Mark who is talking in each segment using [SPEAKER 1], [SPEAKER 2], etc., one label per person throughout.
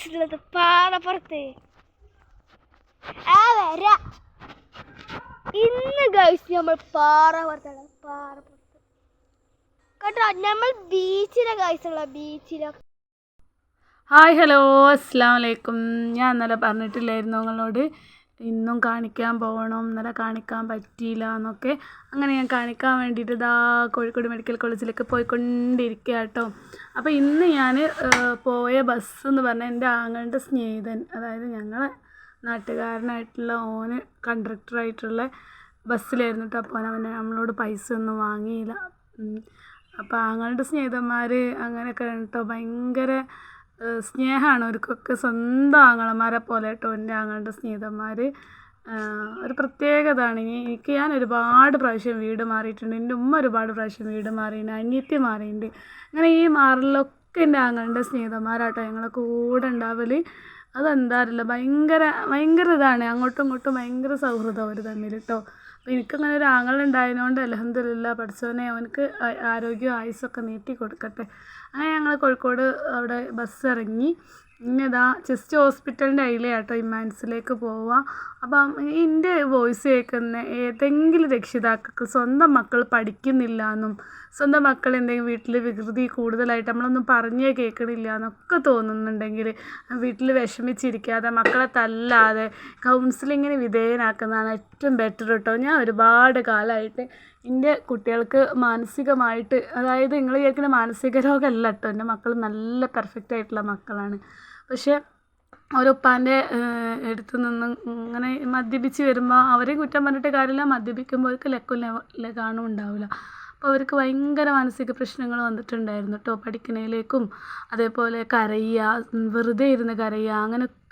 [SPEAKER 1] Guys ഉള്ളത് പാറപ്പുറത്ത് ആ വരാ. ഇന്ന് ഗൈസ് നമ്മൾ പാറപ്പുറത്താണ് പാറപ്പുറത്ത് കേട്ടോ നമ്മൾ ബീച്ചിലെ ഗൈസ് ഉള്ള ബീച്ചിലൊക്കെ
[SPEAKER 2] ഹായ് ഹലോ അസ്സാം വലൈക്കും ഞാൻ ഇന്നലെ പറഞ്ഞിട്ടില്ലായിരുന്നു നിങ്ങളോട്. ഇന്നും കാണിക്കാൻ പോകണം ഇന്നലെ കാണിക്കാൻ പറ്റിയില്ല എന്നൊക്കെ അങ്ങനെ ഞാൻ കാണിക്കാൻ വേണ്ടിയിട്ട് ഇതാ കോഴിക്കോട് മെഡിക്കൽ കോളേജിലേക്ക് പോയിക്കൊണ്ടിരിക്കുക കേട്ടോ. അപ്പോൾ ഇന്ന് ഞാൻ പോയ ബസ് എന്ന് പറഞ്ഞാൽ എന്റെ ആങ്ങളുടെ സ്നേഹിതൻ അതായത് ഞങ്ങളെ നാട്ടുകാരനായിട്ടുള്ള ഓന് കണ്ടക്ടറായിട്ടുള്ള ബസ്സിലായിരുന്നു കേട്ടോ. അപ്പോൾ അവനെ നമ്മളോട് പൈസ ഒന്നും വാങ്ങിയില്ല. അപ്പോൾ ആങ്ങളുടെ സ്നേഹിതന്മാർ അങ്ങനെയൊക്കെ കേട്ടോ. ഭയങ്കര സ്നേഹമാണ് അവർക്കൊക്കെ സ്വന്തം ആങ്ങളമാരെ പോലെ കേട്ടോ എന്റെ ആങ്ങളുടെ സ്നേഹിതന്മാർ ഒരു പ്രത്യേകതയാണ് ഇനി എനിക്ക് ഞാൻ ഒരുപാട് പ്രാവശ്യം വീട് മാറിയിട്ടുണ്ട്. എന്റെ ഉമ്മ ഒരുപാട് പ്രാവശ്യം വീട് മാറിയിട്ടുണ്ട്. അനിയത്തി മാറിയിട്ടുണ്ട് അങ്ങനെ ഈ മാറലൊക്കെ എന്റെ ആങ്ങളുടെ സ്നേഹിതന്മാരാട്ടോ ഞങ്ങളെ കൂടെ ഉണ്ടാവൽ അതെന്താ അറിയില്ല. ഭയങ്കര ഭയങ്കര ഇതാണ്. അങ്ങോട്ടും ഇങ്ങോട്ടും ഭയങ്കര സൗഹൃദം അവർ തമ്മിൽ കേട്ടോ അപ്പോൾ എനിക്കങ്ങനെ ഒരു ആങ്ങളുണ്ടായതുകൊണ്ട് അലഹമില്ല പഠിച്ചവനെ അവനക്ക് ആരോഗ്യം ആരോഗ്യവും ആയുസ്സൊക്കെ നീട്ടി കൊടുക്കട്ടെ. അങ്ങനെ ഞങ്ങൾ കോഴിക്കോട് അവിടെ ബസ് ഇറങ്ങി പിന്നെ ചെസ്റ്റ് ഹോസ്പിറ്റലിന്റെ അതിലെയാട്ടോ ഇമ്മാൻസിലേക്ക് പോവുക. അപ്പം എന്റെ വോയിസ് കേൾക്കുന്ന ഏതെങ്കിലും രക്ഷിതാക്കൾക്ക് സ്വന്തം മക്കൾ പഠിക്കുന്നില്ല എന്നും സ്വന്തം മക്കൾ എന്തെങ്കിലും വീട്ടിൽ വികൃതി കൂടുതലായിട്ട് നമ്മളൊന്നും പറഞ്ഞേ കേൾക്കണില്ല എന്നൊക്കെ തോന്നുന്നുണ്ടെങ്കിൽ വീട്ടിൽ വിഷമിച്ചിരിക്കാതെ മക്കളെ തല്ലാതെ കൗൺസിലിങ്ങിന് വിധേയനാക്കുന്നതാണ് ഏറ്റവും ബെറ്റർ കേട്ടോ ഞാൻ ഒരുപാട് കാലമായിട്ട് എന്റെ കുട്ടികൾക്ക് മാനസികമായിട്ട് അതായത് നിങ്ങൾ കേൾക്കുന്ന മാനസിക രോഗമല്ല കേട്ടോ എന്റെ മക്കൾ നല്ല പെർഫെക്റ്റ് ആയിട്ടുള്ള മക്കളാണ്. പക്ഷേ ഓരോപ്പാന്റെ അടുത്ത് നിന്ന് ഇങ്ങനെ മദ്യപിച്ച് വരുമ്പോൾ അവരെ കുറ്റം പറഞ്ഞിട്ട് കാര്യമില്ല. മദ്യപിക്കുമ്പോൾ അവർക്ക് ലക്കും ലഗാണും ഉണ്ടാവില്ല. അപ്പോൾ അവർക്ക് ഭയങ്കര മാനസിക പ്രശ്നങ്ങൾ വന്നിട്ടുണ്ടായിരുന്നു. കേട്ടോ പഠിക്കുന്നതിലേക്കും അതേപോലെ കരയുക വെറുതെ ഇരുന്ന് കരയുക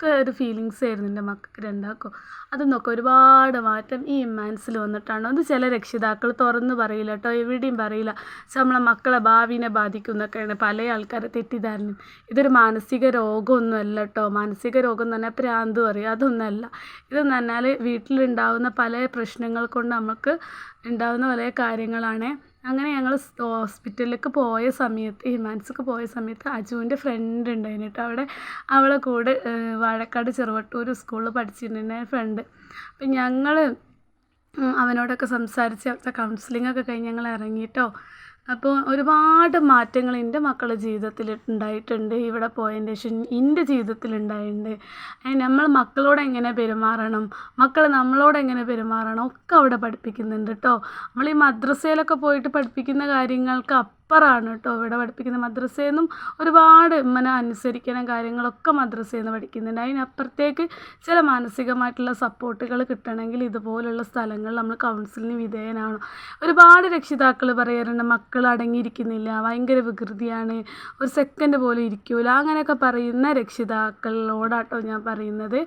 [SPEAKER 2] അങ്ങനെയൊക്കെ ഒരു ഫീലിങ്സ് ആയിരുന്നു എന്റെ മക്കൾക്ക് രണ്ടാൾക്കും. അതൊന്നൊക്കെ ഒരുപാട് മാറ്റം ഈ ഇമ്മാൻസിൽ വന്നിട്ടാണ്. അത് ചില രക്ഷിതാക്കൾ തുറന്ന് പറയില്ല കേട്ടോ എവിടെയും പറയില്ല. നമ്മളെ മക്കളെ ഭാവിനെ ബാധിക്കും എന്നൊക്കെയാണ് പല ആൾക്കാരെ തെറ്റിദ്ധാരണ ഇതൊരു മാനസിക രോഗമൊന്നുമല്ല കേട്ടോ. മാനസിക രോഗം പറഞ്ഞാൽ പ്രാന്ത് പറയും. അതൊന്നുമല്ല ഇതെന്ന് പറഞ്ഞാൽ വീട്ടിലുണ്ടാവുന്ന പല പ്രശ്നങ്ങൾ കൊണ്ട് നമുക്ക് ഉണ്ടാവുന്ന പല കാര്യങ്ങളാണ്. അങ്ങനെ ഞങ്ങൾ ഹോസ്പിറ്റലിലേക്ക് പോയ സമയത്ത് ഹിമാൻസിക്ക് പോയ സമയത്ത് അജുവിന്റെ ഫ്രണ്ട് ഉണ്ടായിരുന്നു കേട്ടോ. അവിടെ അവളെ കൂടെ വാഴക്കാട് ചെറുവട്ടൂർ സ്കൂളിൽ പഠിച്ചിട്ടുണ്ട് എന്റെ ഫ്രണ്ട് അപ്പം ഞങ്ങൾ അവനോടൊക്കെ സംസാരിച്ച് അവിടുത്തെ കൗൺസിലിംഗ് ഒക്കെ കഴിഞ്ഞ് ഞങ്ങൾ ഇറങ്ങിയിട്ടോ അപ്പോൾ ഒരുപാട് മാറ്റങ്ങൾ എന്റെ മക്കളുടെ ജീവിതത്തിൽ ഉണ്ടായിട്ടുണ്ട് ഇവിടെ പോയതിന്റെ ശേഷം എന്റെ ജീവിതത്തിൽ ഉണ്ടായിട്ടുണ്ട്. നമ്മൾ മക്കളോട് എങ്ങനെ പെരുമാറണം? മക്കൾ നമ്മളോട് എങ്ങനെ പെരുമാറണം? ഒക്കെ അവിടെ പഠിപ്പിക്കുന്നുണ്ട് കേട്ടോ നമ്മൾ ഈ മദ്രസയിലൊക്കെ പോയിട്ട് പഠിപ്പിക്കുന്ന കാര്യങ്ങൾക്ക് അപ്പുറമാണ് കേട്ടോ. ഇവിടെ പഠിപ്പിക്കുന്ന മദ്രസയിൽ നിന്നും ഒരുപാട് ഇമ്മനെ അനുസരിക്കണം കാര്യങ്ങളൊക്കെ മദ്രസയിൽ നിന്ന് പഠിക്കുന്നുണ്ട്. അതിനപ്പുറത്തേക്ക് ചില മാനസികമായിട്ടുള്ള സപ്പോർട്ടുകൾ കിട്ടണമെങ്കിൽ ഇതുപോലുള്ള സ്ഥലങ്ങൾ നമ്മൾ കൗൺസിലിന് വിധേയനാണ്. ഒരുപാട് രക്ഷിതാക്കൾ പറയാറുണ്ട് മക്കൾ അടങ്ങിയിരിക്കുന്നില്ല ഭയങ്കര വികൃതിയാണ് ഒരു സെക്കൻഡ് പോലും ഇരിക്കൂല. അങ്ങനെയൊക്കെ പറയുന്ന രക്ഷിതാക്കളോടാട്ടോ ഞാൻ പറയുന്നത്.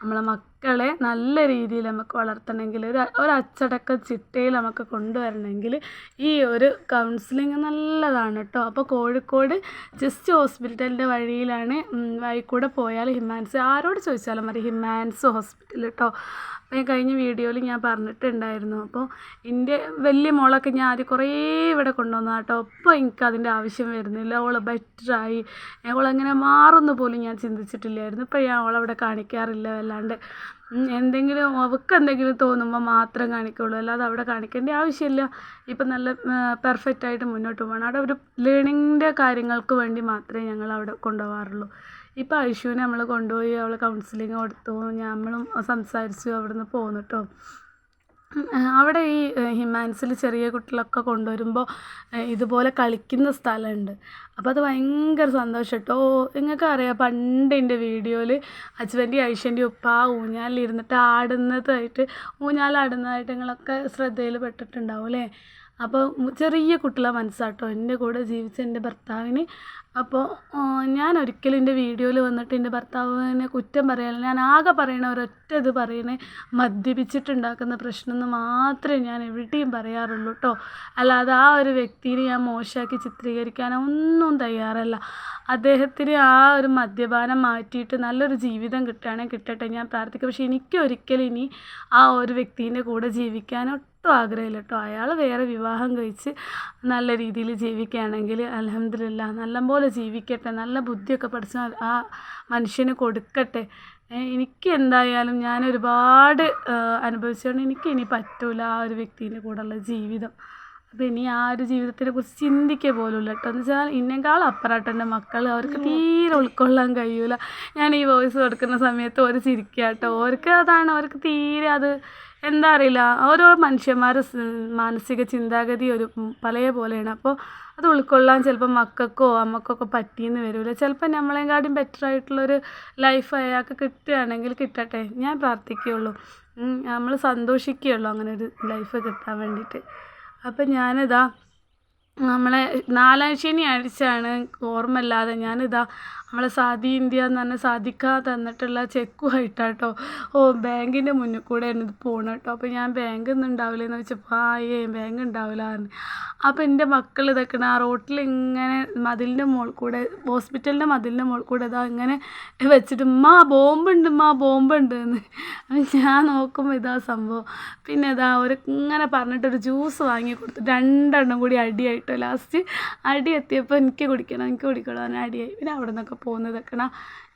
[SPEAKER 2] നമ്മളെ മക്കളെ നല്ല രീതിയിൽ നമുക്ക് വളർത്തണമെങ്കിൽ ഒരു ഒരു അച്ചടക്ക ചിട്ടയിൽ നമുക്ക് കൊണ്ടുവരണമെങ്കിൽ ഈ ഒരു കൗൺസിലിംഗ് നല്ലതാണ് കേട്ടോ അപ്പോൾ കോഴിക്കോട് ജസ്റ്റ് ഹോസ്പിറ്റലിന്റെ വഴിയിലാണ് വഴിക്കൂടെ വഴി കൂടെ പോയാൽ ഹിമാൻസ്. ആരോട് ചോദിച്ചാലും മതി ഹിമാൻസ് ഹോസ്പിറ്റൽ കേട്ടോ ഞാൻ കഴിഞ്ഞ വീഡിയോയിൽ ഞാൻ പറഞ്ഞിട്ടുണ്ടായിരുന്നു. അപ്പോൾ എന്റെ വലിയ മോളൊക്കെ ഞാൻ ആദ്യം കുറേ ഇവിടെ കൊണ്ടുവന്നു കേട്ടോ. ഇപ്പോൾ എനിക്ക് അതിന്റെ ആവശ്യം വരുന്നില്ല. അവൾ ബെറ്ററായി. അവളങ്ങനെ മാറുന്നു പോലും ഞാൻ ചിന്തിച്ചിട്ടില്ലായിരുന്നു. ഇപ്പോൾ ഞാൻ അവളവിടെ കാണിക്കാറില്ല. വല്ലാണ്ട് എന്തെങ്കിലും അവൾക്ക് എന്തെങ്കിലും തോന്നുമ്പോൾ മാത്രം കാണിക്കുള്ളൂ. അല്ലാതെ അവിടെ കാണിക്കേണ്ട ആവശ്യമില്ല. ഇപ്പം നല്ല പെർഫെക്റ്റായിട്ട് മുന്നോട്ട് പോകണം അവിടെ ഒരു ലേണിങ്ങിന്റെ കാര്യങ്ങൾക്ക് വേണ്ടി മാത്രമേ ഞങ്ങൾ അവിടെ കൊണ്ടുപോകാറുള്ളൂ ഇപ്പം ഐഷുവിനെ നമ്മൾ കൊണ്ടുപോയി അവൾ കൗൺസിലിംഗ് കൊടുത്തു. നമ്മളും സംസാരിച്ചു അവിടെ നിന്ന് പോന്നു കേട്ടോ അവിടെ ഈ ഹിമാൻസിൽ ചെറിയ കുട്ടികളൊക്കെ കൊണ്ടുവരുമ്പോൾ ഇതുപോലെ കളിക്കുന്ന സ്ഥലമുണ്ട്. അപ്പോൾ അത് ഭയങ്കര സന്തോഷം കേട്ടോ നിങ്ങൾക്ക് അറിയാം പണ്ട് എന്റെ വീഡിയോയിൽ അച്ഛന്റെ ഐഷന്റെ ഉപ്പ ആ ഊഞ്ഞാലിരുന്നിട്ട് ആടുന്നതായിട്ട് ഊഞ്ഞാലാടുന്നതായിട്ട് നിങ്ങളൊക്കെ ശ്രദ്ധയിൽ പെട്ടിട്ടുണ്ടാവും അല്ലേ? അപ്പോൾ ചെറിയ കുട്ടികളെ മനസ്സാട്ടോ. എന്റെ കൂടെ ജീവിച്ച എന്റെ ഭർത്താവിന്. അപ്പോൾ ഞാൻ ഒരിക്കലും എന്റെ വീഡിയോയിൽ വന്നിട്ട് എന്റെ ഭർത്താവിനെ കുറ്റം പറയാനില്ല ഞാൻ ആകെ പറയണ ഒരൊറ്റ ഇത് പറയണേ മദ്യപിച്ചിട്ടുണ്ടാക്കുന്ന പ്രശ്നം എന്ന് മാത്രമേ ഞാൻ എവിടെയും പറയാറുള്ളൂ കേട്ടോ അല്ലാതെ ആ ഒരു വ്യക്തിനെ ഞാൻ മോശമാക്കി ചിത്രീകരിക്കാൻ ഒന്നും തയ്യാറല്ല. അദ്ദേഹത്തിന് ആ ഒരു മദ്യപാനം മാറ്റിയിട്ട് നല്ലൊരു ജീവിതം കിട്ടുകയാണെങ്കിൽ കിട്ടട്ടെ. ഞാൻ പ്രാർത്ഥിക്കും. പക്ഷേ എനിക്ക് ഒരിക്കലും ഇനി ആ ഒരു വ്യക്തിന്റെ കൂടെ ജീവിക്കാൻ ഒട്ടും ആഗ്രഹമില്ല കേട്ടോ അയാൾ വേറെ വിവാഹം കഴിച്ച് നല്ല രീതിയിൽ ജീവിക്കുകയാണെങ്കിൽ അലഹമില്ല നല്ലപോലെ ജീവിക്കട്ടെ നല്ല ബുദ്ധിയൊക്കെ പഠിച്ച ആ മനുഷ്യന് കൊടുക്കട്ടെ. എനിക്ക് എന്തായാലും ഞാൻ ഒരുപാട് അനുഭവിച്ചുകൊണ്ട് എനിക്ക് ഇനി പറ്റൂല ആ ഒരു വ്യക്തിന്റെ കൂടെയുള്ള ജീവിതം. അപ്പോൾ ഇനി ആ ഒരു ജീവിതത്തിനെ കുറിച്ച് ചിന്തിക്കുക പോലുമില്ല കേട്ടോ എന്ന് വെച്ചാൽ ഇന്നേക്കാൾ അപ്പുറമായിട്ട് എന്റെ മക്കൾ അവർക്ക് തീരെ ഉൾക്കൊള്ളാൻ കഴിയൂല. ഞാൻ ഈ വോയിസ് കൊടുക്കുന്ന സമയത്ത് ഒരു ചിരിക്കുക കേട്ടോ അവർക്ക് അതാണ് അവർക്ക് തീരെ അത് എന്താ അറിയില്ല. ഓരോ മനുഷ്യന്മാരുടെ മാനസിക ചിന്താഗതി ഒരു പല പോലെയാണ്. അപ്പോൾ അത് ഉൾക്കൊള്ളാൻ ചിലപ്പോൾ മക്കൾക്കോ അമ്മക്കൊക്കെ പറ്റിയെന്ന് വരില്ല ചിലപ്പോൾ നമ്മളെങ്കാട്ടും ബെറ്റർ ആയിട്ടുള്ളൊരു ലൈഫ് അയാൾക്ക് കിട്ടുകയാണെങ്കിൽ കിട്ടട്ടെ. ഞാൻ പ്രാർത്ഥിക്കുകയുള്ളൂ. നമ്മൾ സന്തോഷിക്കുകയുള്ളൂ അങ്ങനെ ഒരു ലൈഫ് കിട്ടാൻ വേണ്ടിയിട്ട്. അപ്പം ഞാനിതാ നമ്മളെ നാലാം ശനിയാഴ്ചയാണ് ഓർമ്മയില്ലാതെ ഞാനിതാ നമ്മളെ സാദി ഇന്ത്യ എന്ന് പറഞ്ഞ സാധിക്കാ തന്നിട്ടുള്ള ചെക്കുമായിട്ടാട്ടോ ഓ ബാങ്കിന്റെ മുന്നിൽ കൂടെയാണ് ഇത് പോകണം കേട്ടോ അപ്പോൾ ഞാൻ ബാങ്ക് ഒന്നും ഉണ്ടാവില്ല എന്ന് വെച്ചപ്പോൾ ആ ഏ ബാങ്ക് ഉണ്ടാവില്ല എന്ന്. അപ്പോൾ എന്റെ മക്കൾ ഇതൊക്കെ ആ റോട്ടിൽ ഇങ്ങനെ മതിലിന്റെ മുകളിൽ കൂടെ ഹോസ്പിറ്റലിന്റെ മതിലിന്റെ മുകളിൽ കൂടെ ഇതാ ഇങ്ങനെ വെച്ചിട്ട് മാ ബോംബുണ്ട് മാ ബോംബുണ്ട് എന്ന്. ഞാൻ നോക്കുമ്പോൾ ഇതാ സംഭവം. പിന്നെ ഇതാ ഒരു ഇങ്ങനെ പറഞ്ഞിട്ടൊരു ജ്യൂസ് വാങ്ങി കൊടുത്തു. രണ്ടെണ്ണം കൂടി അടിയായിട്ടോ. ലാസ്റ്റ് അടി എത്തിയപ്പോൾ എനിക്ക് കുടിക്കണം എനിക്ക് കുടിക്കണം അങ്ങനെ അടിയായി. പിന്നെ അവിടെ നിന്നൊക്കെ പോകുന്നതൊക്കെ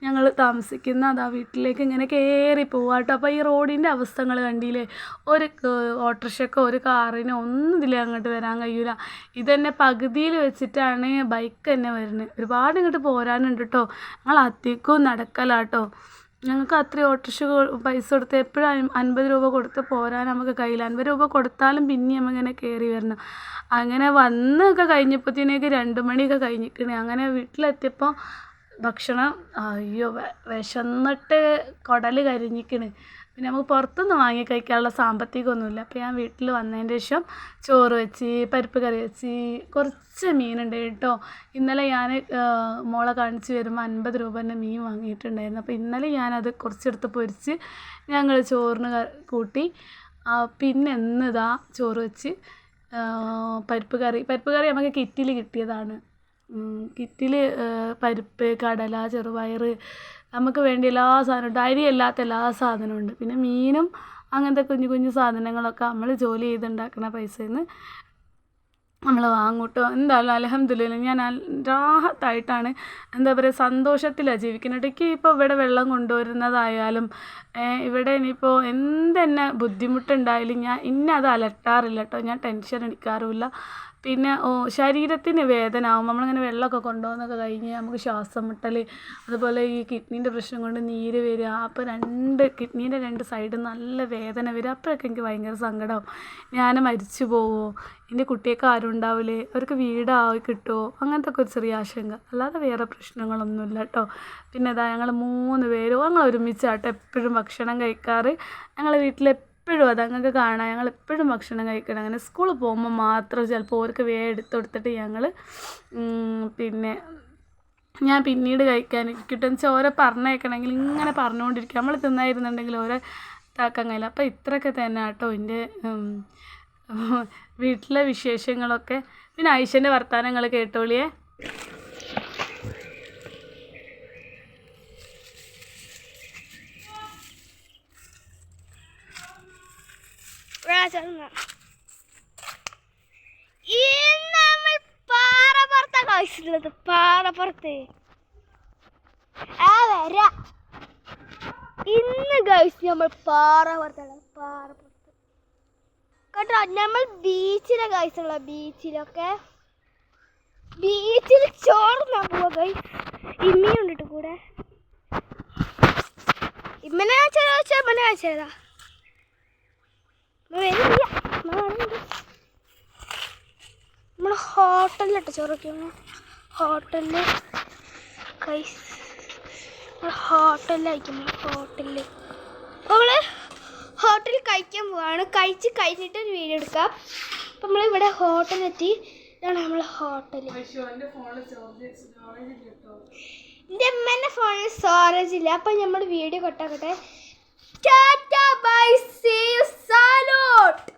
[SPEAKER 2] ഞങ്ങൾ താമസിക്കുന്ന അതാ വീട്ടിലേക്ക് ഇങ്ങനെ കയറി പോവാട്ടോ അപ്പോൾ ഈ റോഡിന്റെ അവസ്ഥകൾ കണ്ടില്ലേ? ഒരു ഓട്ടോറിക്ഷക്കോ ഒരു കാറിനോ ഒന്നും ഇതിലേ അങ്ങോട്ട് വരാൻ കഴിയൂല. ഇതെന്നെ പകുതിയിൽ വെച്ചിട്ടാണ് ബൈക്ക് തന്നെ വരുന്നത്. ഒരുപാട് ഇങ്ങോട്ട് പോരാനുണ്ട് കേട്ടോ. ഞങ്ങൾ അധികവും നടക്കലാട്ടോ ഞങ്ങൾക്ക് അത്രയും ഓട്ടോറിക്ഷ പൈസ കൊടുത്ത് എപ്പോഴും അൻപത് രൂപ കൊടുത്ത് പോരാൻ നമുക്ക് കയ്യിൽ അൻപത് രൂപ കൊടുത്താലും പിന്നെ നമ്മളിങ്ങനെ കയറി വരണം. അങ്ങനെ വന്നൊക്കെ കഴിഞ്ഞപ്പോഴത്തേക്ക് രണ്ട് മണിയൊക്കെ കഴിഞ്ഞിരിക്കണേ. അങ്ങനെ വീട്ടിലെത്തിയപ്പോൾ ഭക്ഷണം അയ്യോ വിശന്നിട്ട് കുടൽ കരിഞ്ഞിക്കണ് പിന്നെ നമുക്ക് പുറത്തുനിന്ന് വാങ്ങി കഴിക്കാനുള്ള സാമ്പത്തികമൊന്നുമില്ല. അപ്പോൾ ഞാൻ വീട്ടിൽ വന്നതിന് ശേഷം ചോറ് വെച്ച് പരിപ്പ് കറി വെച്ച് കുറച്ച് മീനുണ്ട് കേട്ടോ. ഇന്നലെ ഞാൻ മോളെ കാണിച്ച് വരുമ്പോൾ അൻപത് രൂപേന്റെ മീൻ വാങ്ങിയിട്ടുണ്ടായിരുന്നു. അപ്പോൾ ഇന്നലെ ഞാനത് കുറച്ചെടുത്ത് പൊരിച്ച് ഞങ്ങൾ ചോറിന് കൂട്ടി പിന്നെ ഇന്നിതാ ചോറ് വെച്ച് പരിപ്പ് കറി. പരിപ്പ് കറി നമുക്ക് കിറ്റിൽ കിട്ടിയതാണ്. കിറ്റിൽ പരിപ്പ് കടല ചെറുപയർ നമുക്ക് വേണ്ട എല്ലാ സാധനവും ഉണ്ട്. അരി അല്ലാത്ത എല്ലാ സാധനവും ഉണ്ട്. പിന്നെ മീനും അങ്ങനത്തെ കുഞ്ഞു കുഞ്ഞു സാധനങ്ങളൊക്കെ നമ്മൾ ജോലി ചെയ്തുണ്ടാക്കുന്ന പൈസയിൽ നിന്ന് നമ്മൾ വാങ്ങൂട്ടോ. എന്തായാലും അലഹമ്മദില്ല ഞാൻ രാഹത്തായിട്ടാണ് എന്താ പറയുക സന്തോഷത്തിലാണ് ജീവിക്കുന്നത്. ഇടയ്ക്ക് ഇപ്പോൾ ഇവിടെ വെള്ളം കൊണ്ടുവരുന്നതായാലും ഇവിടെ ഇനിയിപ്പോൾ എന്തെന്നെ ബുദ്ധിമുട്ടുണ്ടായാലും ഞാൻ ഇന്നെ അത് അലട്ടാറില്ല കേട്ടോ ഞാൻ ടെൻഷൻ അടിക്കാറുമില്ല. പിന്നെ ശരീരത്തിന് വേദന ആവും നമ്മളിങ്ങനെ വെള്ളമൊക്കെ കൊണ്ടുപോകുന്നൊക്കെ കഴിഞ്ഞ് നമുക്ക് ശ്വാസം മുട്ടൽ അതുപോലെ ഈ കിഡ്നീന്റെ പ്രശ്നം കൊണ്ട് നീര് വരിക അപ്പോൾ രണ്ട് കിഡ്നീന്റെ രണ്ട് സൈഡ് നല്ല വേദന വരിക അപ്പോഴൊക്കെ എനിക്ക് ഭയങ്കര സങ്കടമാവും. ഞാൻ മരിച്ചു പോവുമോ എന്റെ കുട്ടിയൊക്കെ ആരും ഉണ്ടാവില്ലേ അവർക്ക് വീടായി കിട്ടുമോ അങ്ങനത്തെ ഒക്കെ ഒരു ചെറിയ ആശങ്ക. അല്ലാതെ വേറെ പ്രശ്നങ്ങളൊന്നുമില്ല കേട്ടോ. പിന്നെ ഇതാ ഞങ്ങൾ മൂന്ന് പേരും ഞങ്ങൾ ഒരുമിച്ചാട്ടോ എപ്പോഴും ഭക്ഷണം കഴിക്കാറ്. ഞങ്ങൾ വീട്ടിൽ എപ്പോഴും അത് ഞങ്ങൾക്ക് കാണാം. ഞങ്ങൾ എപ്പോഴും ഭക്ഷണം കഴിക്കണം. അങ്ങനെ സ്കൂളിൽ പോകുമ്പോൾ മാത്രം ചിലപ്പോൾ അവർക്ക് വേഗം എടുത്ത് കൊടുത്തിട്ട് ഞങ്ങൾ പിന്നെ ഞാൻ പിന്നീട് കഴിക്കാൻ കിട്ടുന്ന വെച്ചാൽ ഓരോ പറഞ്ഞേക്കണമെങ്കിൽ ഇങ്ങനെ പറഞ്ഞുകൊണ്ടിരിക്കുക നമ്മൾ തിന്നായിരുന്നുണ്ടെങ്കിൽ ഓരോ ഇതാക്കാൻ കഴിയില്ല. അപ്പോൾ ഇത്രയൊക്കെ തന്നെ കേട്ടോ എന്റെ വീട്ടിലെ വിശേഷങ്ങളൊക്കെ. പിന്നെ ഐശന്റെ വർത്തമാനങ്ങൾ കേട്ടോളിയേ?
[SPEAKER 1] നമ്മൾ പാറപ്പുറത്ത കഴിച്ചിട്ടുള്ളത് പാറപ്പുറത്ത്. ആ വരാ. ഇന്ന് കഴിച്ച് നമ്മൾ പാറപ്പുറത്താണ്. പാറപ്പുറത്ത്. കേട്ടോ നമ്മൾ ബീച്ചിലെ കഴിച്ചുള്ള ബീച്ചിലൊക്കെ. ബീച്ചിൽ ചോർന്ന പോവാ കൈ ഇമ്മയും ഉണ്ട് കൂടെ. ഇമ്മനെ ചോദിച്ചാൽ ഇമ്മനെ കാണിച്ചതാ നമ്മൾ ഹോട്ടലിലിട്ട് ചോറൊക്കെയാണ്. ഹോട്ടലിൽ കൈസ് നമ്മൾ ഹോട്ടലിലായിരിക്കും ഹോട്ടലിൽ നമ്മൾ ഹോട്ടലിൽ കഴിക്കാൻ പോവാണ്. കഴിച്ച് കഴിഞ്ഞിട്ട് ഒരു വീഡിയോ എടുക്കാം. അപ്പം നമ്മളിവിടെ ഹോട്ടലിലെത്തി. ഇതാണ് നമ്മളെ ഹോട്ടൽ എന്റെ അമ്മേന്റെ ഫോണിൽ സ്റ്റോറേജ് ഇല്ല അപ്പം നമ്മൾ വീഡിയോ കട്ടാക്കട്ടെ Tata, see you, salute.